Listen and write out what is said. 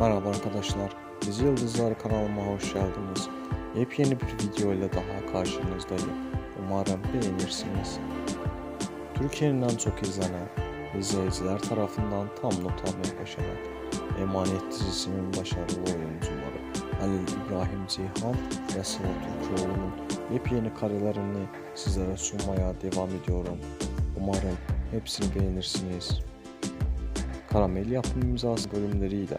Merhaba arkadaşlar, Dizi Yıldızlar kanalıma hoş geldiniz. Yepyeni bir video ile daha karşınızdayım. Umarım beğenirsiniz. Türkiye'nin en çok izlenen, izleyiciler tarafından tam not almayı başaran Emanet dizisinin başarılı oyuncuları Halil İbrahim Ceyhan ve Sıla Türkoğlu'nun yepyeni karelerini sizlere sunmaya devam ediyorum. Umarım hepsini beğenirsiniz. Karamel yapım imzası bölümleriyle